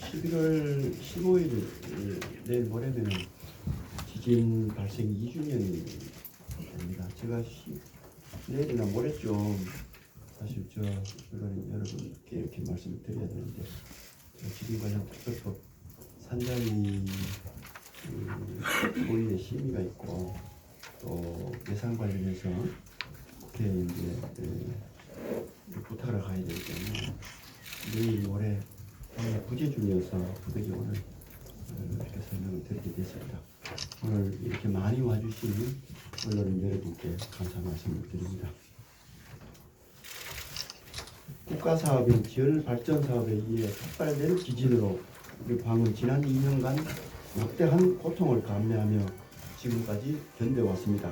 (11월 15일) 내일 모레면 지진 발생 2주년이 됩니다. 제가 시, 내일이나 모레쯤 사실 저 여러분께 이렇게 말씀을 드려야 되는데 저 지진 관련 특별법 산장이 그 고위에 심의가 있고 또 예산 관련해서 국회에 이제 그 부탁을 가야 되기 때문에 내일 모레 오늘 부재 중이어서 부득이 오늘 어, 이렇게 설명을 드리게 됐습니다. 오늘 이렇게 많이 와주신 언론인 여러분께 감사 말씀을 드립니다. 국가 사업인 지열 발전 사업에 의해 촉발된 지진으로 우리 광은 지난 2년간 막대한 고통을 감내하며 지금까지 견뎌왔습니다.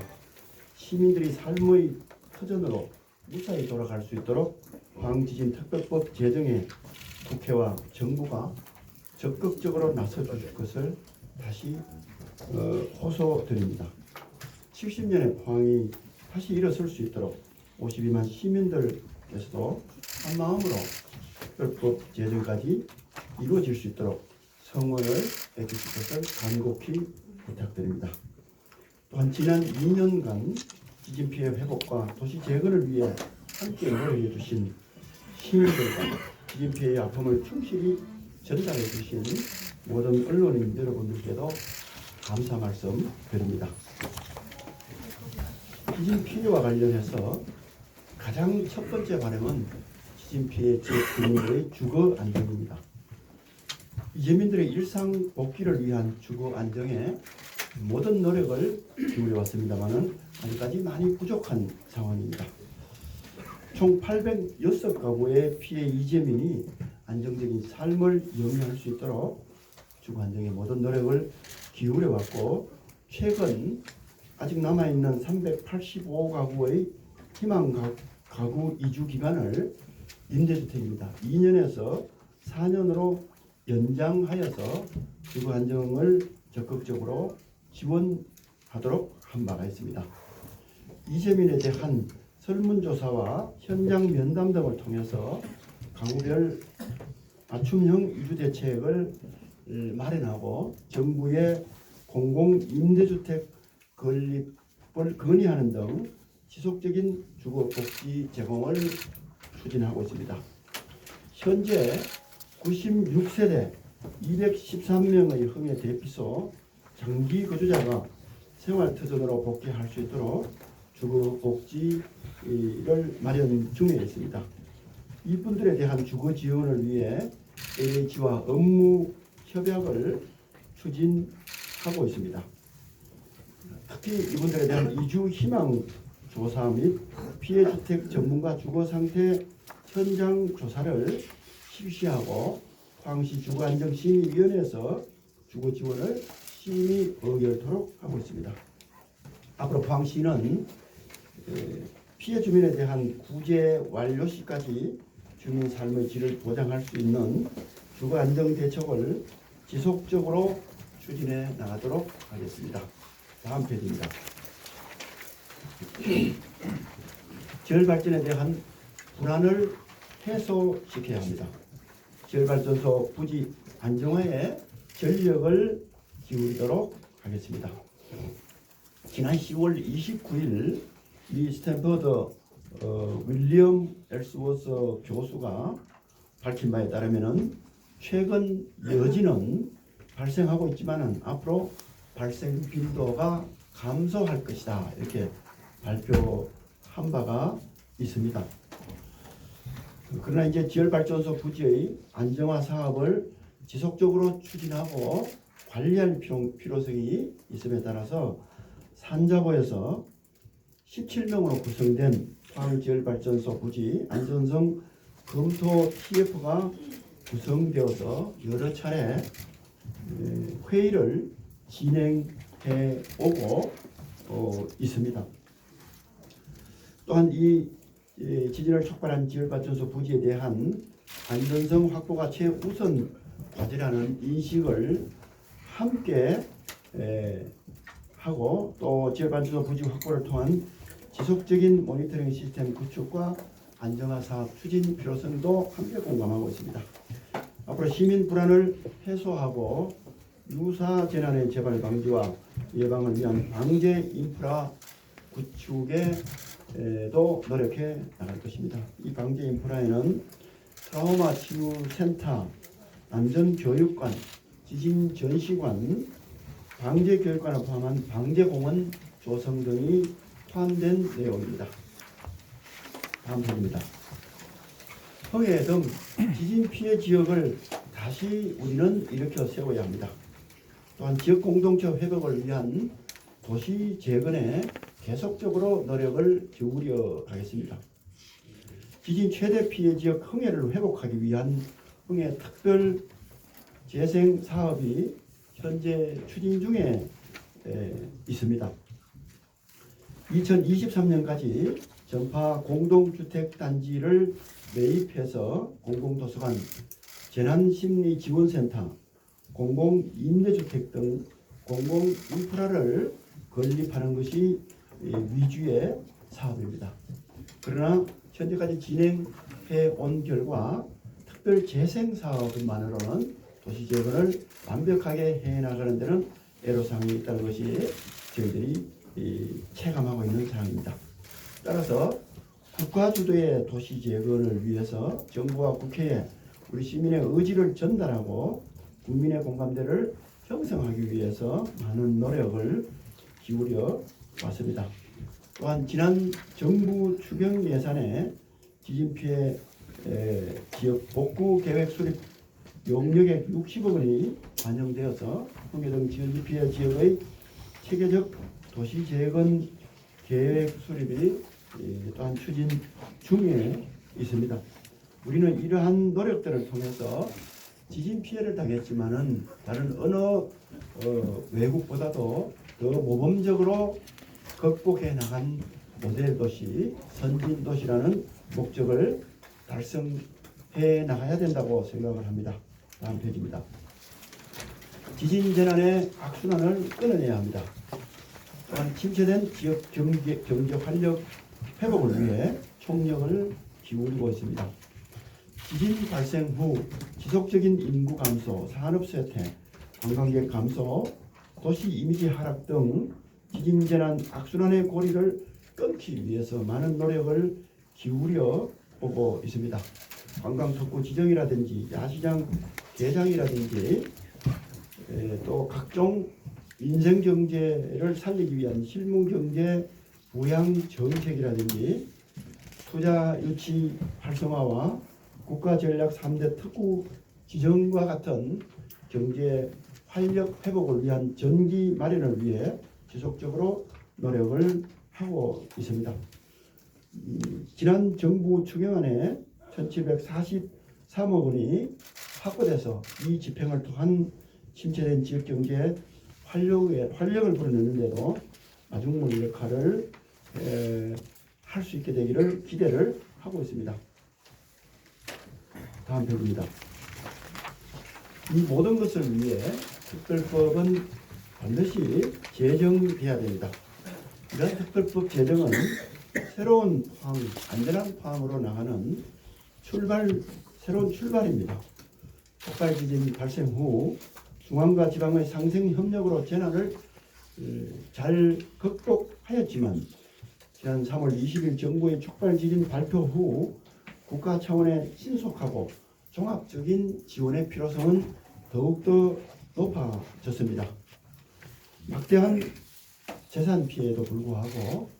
시민들이 삶의 터전으로 무사히 돌아갈 수 있도록 광지진 특별법 제정에 국회와 정부가 적극적으로 나서 주실 것을 다시 어, 호소드립니다. 70년의 포항이 다시 일어설 수 있도록 52만 시민들께서도 한 마음으로 특별법 제정까지 이루어질 수 있도록 성원을 해주실 것을 간곡히 부탁드립니다. 또한 지난 2년간 지진 피해 회복과 도시 재건을 위해 함께 노력해 주신 시민들과 지진 피해의 아픔을 충실히 전달해 주신 모든 언론인 여러분들께도 감사 말씀 드립니다. 지진 피해와 관련해서 가장 첫 번째 바람은 지진 피해 지역 주민들의 주거 안정입니다. 이재민들의 일상 복귀를 위한 주거 안정에 모든 노력을 기울여 왔습니다만은 아직까지 많이 부족한 상황입니다. 총 806가구의 피해 이재민이 안정적인 삶을 영위할 수 있도록 안정에 모든 노력을 기울여 왔고 최근 아직 남아 있는 385가구의 희망 가- 가구 이주 기간을 임대주택입니다. 2년에서 4년으로 연장하여서 주거 안정을 적극적으로 지원하도록 한 바가 있습니다. 이재민에 대한 설문조사와 현장 면담 등을 통해서 가구별 맞춤형 이주 대책을 음, 마련하고 정부의 공공 임대주택 건립을 건의하는 등 지속적인 주거 복지 제공을 추진하고 있습니다. 현재 96세대 213명의 흥해 대피소 장기 거주자가 생활 터전으로 복귀할 수 있도록 주거 복지를 마련 중에 있습니다. 이분들에 대한 주거 지원을 위해 AH와 업무 협약을 추진하고 있습니다. 특히 이분들에 대한 이주 희망 조사 및 피해 주택 전문가 주거 상태 현장 조사를 실시하고 광시 주거안정심의위원회에서 주거 지원을 심의 의결토록 하고 있습니다. 앞으로 포항시는 에, 피해 주민에 대한 구제 완료 시까지 주민 삶의 질을 보장할 수 있는 주거 안정 대책을 지속적으로 추진해 나가도록 하겠습니다. 다음 페이지입니다. 지열 발전에 대한 불안을 해소시켜야 합니다. 지열 발전소 부지 안정화에 전력을 기울이도록 하겠습니다. 지난 10월 29일 미 스탠퍼드 어, 윌리엄 엘스워스 교수가 밝힌 바에 따르면은 최근 여진은 발생하고 있지만은 앞으로 발생 빈도가 감소할 것이다 이렇게 발표한 바가 있습니다. 그러나 이제 지열발전소 부지의 안정화 사업을 지속적으로 추진하고 관리할 필요, 필요성이 있음에 따라서 산자부에서 17명으로 구성된 포항지열발전소 부지 안전성 검토 TF가 구성되어서 여러 차례 에, 회의를 진행해 오고 어, 있습니다. 또한 이이 지진을 촉발한 지열발전소 부지에 대한 안전성 확보가 최우선 과제라는 인식을 함께 에, 하고 또 지열발전소 부지 확보를 통한 지속적인 모니터링 시스템 구축과 안정화 사업 추진 필요성도 함께 공감하고 있습니다. 앞으로 시민 불안을 해소하고 유사 재난의 재발 방지와 예방을 위한 방제 인프라 구축에도 노력해 나갈 것입니다. 이 방제 인프라에는 트라우마 치유 센터, 안전 교육관, 지진 전시관, 방제 교육관을 포함한 방제 공원 조성 등이 포함된 내용입니다. 다음 편입니다. 홍해 등 지진 피해 지역을 다시 우리는 일으켜 세워야 합니다. 또한 지역 공동체 회복을 위한 도시 재건에 계속적으로 노력을 기울여 가겠습니다. 지진 최대 피해 지역 흥해를 회복하기 위한 흥해 특별 재생 사업이 현재 추진 중에 에, 있습니다. 2023년까지 전파 공동주택 단지를 매입해서 공공도서관, 재난심리지원센터, 공공임대주택 등 공공인프라를 건립하는 것이 이 위주의 사업입니다. 그러나 현재까지 진행해 온 결과 특별 재생 사업만으로는 도시 재건을 완벽하게 해 나가는 데는 애로사항이 있다는 것이 저희들이 이 체감하고 있는 사항입니다. 따라서 국가 주도의 도시 재건을 위해서 정부와 국회에 우리 시민의 의지를 전달하고 국민의 공감대를 형성하기 위해서 많은 노력을 기울여 왔습니다. 또한 지난 정부 추경 예산에 지진 피해 에, 지역 복구 계획 수립 용역액 60억 원이 반영되어서 등 지진 피해 지역의 체계적 도시 재건 계획 수립이 예, 또한 추진 중에 있습니다. 우리는 이러한 노력들을 통해서 지진 피해를 당했지만은 다른 어느 어, 외국보다도 더 모범적으로 극복해 나간 모델 도시, 선진 도시라는 목적을 달성해 나가야 된다고 생각을 합니다. 다음 페이지입니다. 지진 재난의 악순환을 끊어내야 합니다. 또한 침체된 지역 경제, 경제 활력 회복을 위해 총력을 기울이고 있습니다. 지진 발생 후 지속적인 인구 감소, 산업 쇠퇴, 관광객 감소, 도시 이미지 하락 등 지진 재난 악순환의 고리를 끊기 위해서 많은 노력을 기울여 보고 있습니다. 관광 특구 지정이라든지 야시장 개장이라든지 에, 또 각종 인생 경제를 살리기 위한 실문 경제 부양 정책이라든지 투자 유치 활성화와 국가 전략 3대 특구 지정과 같은 경제 활력 회복을 위한 전기 마련을 위해 지속적으로 노력을 하고 있습니다. 음, 지난 정부 추경안에 1,743억 원이 확보돼서 이 집행을 통한 침체된 지역 경제에 활력에, 활력을 불어넣는데도 마중물 역할을 할 수 있게 되기를 기대를 하고 있습니다. 다음 표입니다. 이 모든 것을 위해 특별법은 반드시 제정돼야 됩니다. 이런 특별법 제정은 새로운 포항, 안전한 포항으로 나가는 출발, 새로운 출발입니다. 폭발 지진 발생 후 중앙과 지방의 상생 협력으로 재난을 어, 잘 극복하였지만 지난 3월 20일 정부의 촉발 지진 발표 후 국가 차원의 신속하고 종합적인 지원의 필요성은 더욱더 높아졌습니다. 막대한 재산 피해에도 불구하고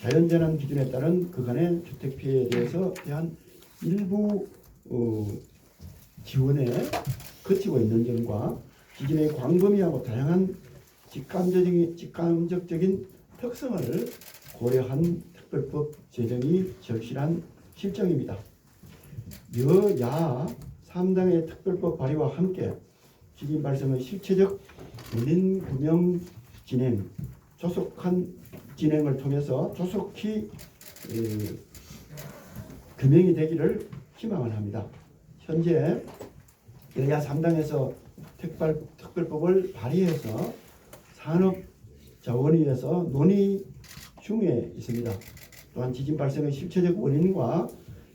자연재난 기준에 따른 그간의 주택 피해에 대해서 대한 일부 어, 지원에 그치고 있는 점과 지진의 광범위하고 다양한 직감적인, 직감적인 특성을 고려한 특별법 제정이 절실한 실정입니다. 여야 3당의 특별법 발의와 함께 지진 발생의 실체적 원인 규명 진행, 조속한 진행을 통해서 조속히 에, 규명이 되기를 희망을 합니다. 현재 여야 3당에서 특별, 특별법을 발의해서 산업자원위에서 논의 중에 있습니다. 또한 지진 발생의 실체적 원인과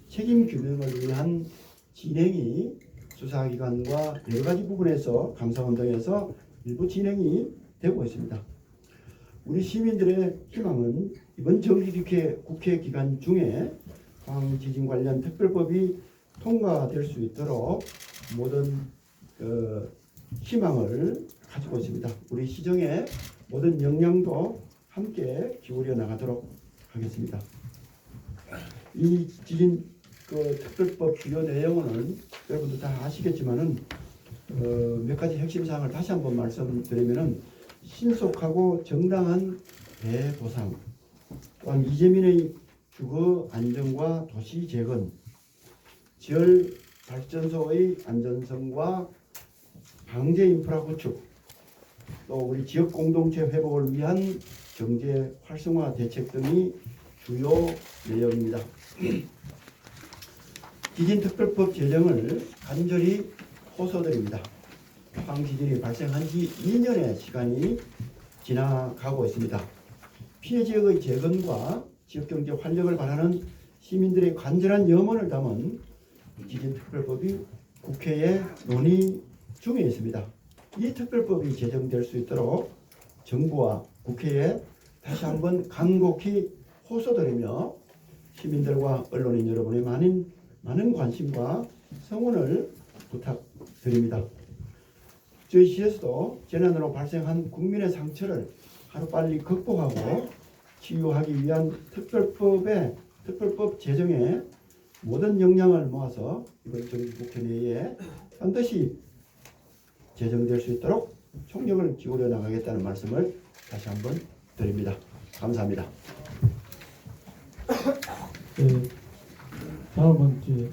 책임 규명을 위한 진행이 수사기관과 여러 가지 부분에서 감사원장에서 일부 진행이 되고 있습니다. 우리 시민들의 희망은 이번 정기국회 국회 기간 중에 포항 지진 관련 특별법이 통과될 수 있도록 모든 그 희망을 가지고 있습니다. 우리 시정의 모든 역량도 함께 기울여 나가도록 하겠습니다. 이 지진 그 특별법 주요 내용은 여러분들 다 아시겠지만은 어, 몇 가지 핵심 사항을 다시 한번 말씀드리면은 신속하고 정당한 대보상 또한 이재민의 주거 안정과 도시 재건 지열 발전소의 안전성과 방제 인프라 구축 또 우리 지역 공동체 회복을 위한 경제 활성화 대책 등이 주요 내용입니다. 지진특별법 제정을 간절히 호소드립니다. 황지진이 발생한 지 2년의 시간이 지나가고 있습니다. 피해 지역의 재건과 지역경제 활력을 바라는 시민들의 간절한 염원을 담은 지진특별법이 국회에 논의 중에 있습니다. 이 특별법이 제정될 수 있도록 정부와 국회에 다시 한번 간곡히 호소드리며 시민들과 언론인 여러분의 많은 많은 관심과 성원을 부탁드립니다. 저희 시에서도 재난으로 발생한 국민의 상처를 하루빨리 극복하고 치유하기 위한 특별법의 특별법 제정에 모든 역량을 모아서 이번 정기국회 내에 반드시 제정될 수 있도록 총력을 기울여 나가겠다는 말씀을 다시 한번 드립니다. 감사합니다. 네, 다음은 이제